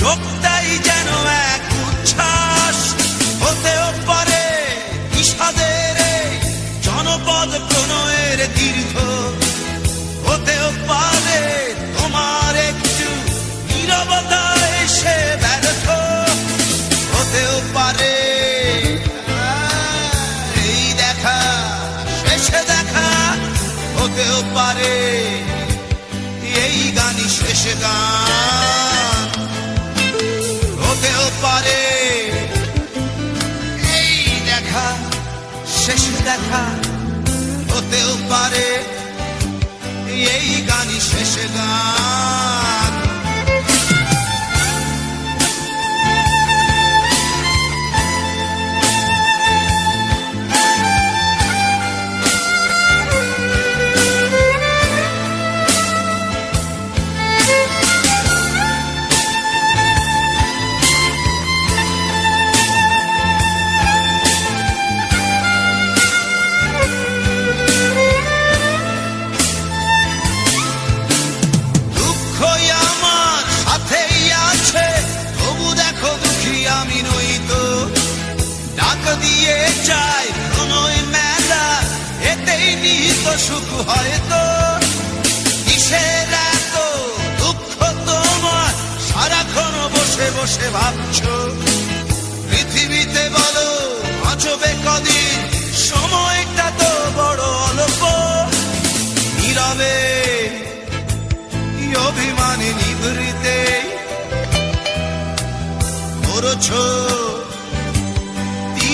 চোখটাই যেন এক উচ্ছ্বাস। হতেও পারে বিষাদের জনপদ প্রণয়ের দীর্ঘ। হতেও পারে তোমার একটু নীরবতা এসে ব্যর্থ। হতেও পারে এই দেখা, শেষে দেখা। হতেও পারে এই গানই শেষ গান। দেখা হতেও পারে। এই গানই শেষ গান। ডাক দিয়ে চাই প্রণয় মেলা। এতেই নিহিত সুখ হয়তো কিসের এত দুঃখ তোমার? সারাক্ষণ বসে বসে ভাবছ। পৃথিবীতে বলো, বাঁচবে কদিন? সময়টা তো বড় অল্প। নীরবে অভিমানে নিভৃতে। করছ